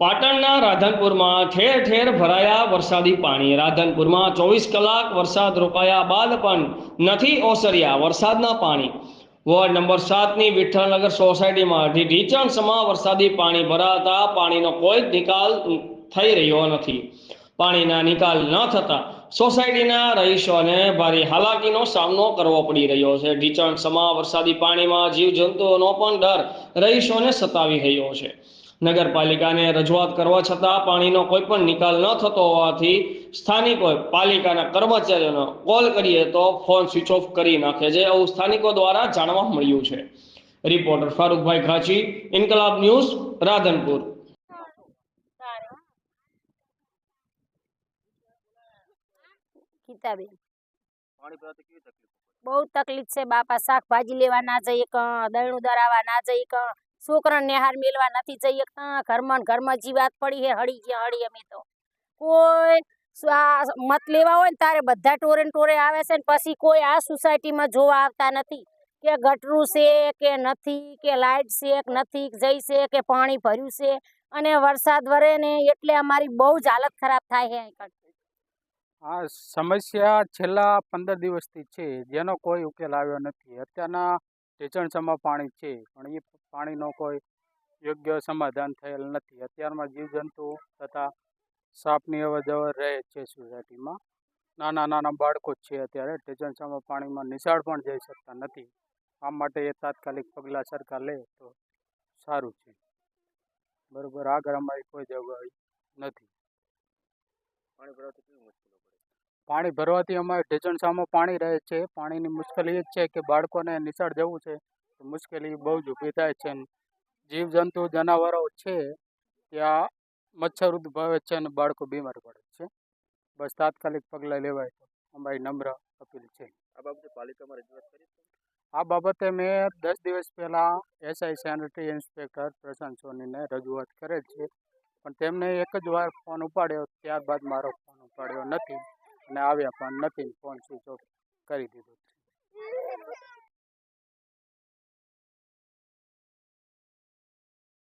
પાટણના રાધનપુરમાં ઠેર ઠેર ભરાયા વરસાદી પાણી. રાધનપુરમાં ચોવીસ કલાક વરસાદ રોકાયા બાદ પણ નથી ઓસર્યા વરસાદના પાણી. વોર્ડ નંબર સાતની વિઠ્ઠલનગર સોસાયટીમાં ઢી- સમા વરસાદી પાણી ભરાતા પાણીનો કોઈ નિકાલ થઈ રહ્યો નથી. પાણીના નિકાલ ન થતા સોસાયટીના રહીશોને ભારે હાલાકીનો સામનો કરવો પડી રહ્યો છે. ઢીંચણસમાં વરસાદી પાણીમાં જીવજંતુઓનો પણ ડર રહીશોને સતાવી રહ્યો છે. નગરપાલિકાને રજૂઆત કરવા છતાં પાણીનો કોઈ પણ નિકાલ ન થતો હોવાથી સ્થાનિકોએ પાલિકાના કર્મચારીઓનો કોલ કરીએ તો ફોન સ્વિચ ઓફ કરી નાખે છે. એવું સ્થાનિકો દ્વારા જાણવા મળ્યું છે. રિપોર્ટર ફારૂકભાઈ ખાચી ઇન્કલાબ ન્યૂઝ રાધનપુર. ગીતાબેન. પાણી ભરાતી કેવી તકલીફ? બહુ તકલીફ છે બાપા. શાકભાજી લેવા ના જઈએ કં દળનું દરાવા ના જઈએ કં છોકરાને નિહાર મેલવા નથી જઈએ ઘરમાં ઘરમાં જીવાત પડી હે હળી ગયા, હળી અમે તો. કોઈ મત લેવા હોય ને તારે બધા ટોરે ટોરે આવે છે ને પછી કોઈ આ સોસાયટીમાં જોવા આવતા નથી કે ગટરું છે કે નથી, કે લાઇટ છે કે નથી જઈ છે કે પાણી ભર્યું છે અને વરસાદ વરે ને એટલે અમારી બહુ જ હાલત ખરાબ થાય છે આ સમસ્યા છેલ્લા પંદર દિવસથી છે, જેનો કોઈ ઉકેલ આવ્યો નથી. અત્યારના ઢેચણસમાં પાણી છે, પણ એ પાણીનો કોઈ યોગ્ય સમાધાન થયેલ નથી. અત્યારમાં જીવજંતુ તથા સાપની અવર રહે છે સોસાયટીમાં. નાના નાના બાળકો છે અત્યારે ઢેચણસામાં પાણીમાં નિશાળ પણ જઈ શકતા નથી. આ માટે એ તાત્કાલિક પગલાં સરકાર લે તો સારું છે. બરોબર, આગળ અમારી કોઈ જવાબદારી નથી. પાણી ભરાવતી કેવી મુશ્કેલી પડે? પાણી ભરવાથી અમારે ઢેચણસામાં પાણી રહે છે. પાણીની મુશ્કેલી એ જ છે કે બાળકોને નિશાળ જવું છે. મુશ્કેલી બહુ જ ઊભી થાય છે જીવજંતુ જનાવરો છે ત્યાં મચ્છર ઉદ્ભવે છે અને બાળકો બીમાર પડે છે. બસ તાત્કાલિક પગલાં લેવાય તો અમારી નમ્ર અપીલ છે. આ બાબતે પાલિકામાં રજૂઆત કરી આ બાબતે મેં દસ દિવસ પહેલાં એસઆઈ સેનેટરી ઇન્સ્પેક્ટર પ્રશાંત સોનીને રજૂઆત કરેલ છે. પણ તેમને એક જ વાર ફોન ઉપાડ્યો. ત્યારબાદ મારો ફોન ઉપાડ્યો નથી. અને આવ્યા પણ નથી ફોન સ્વિચ ઓફ કરી દીધો.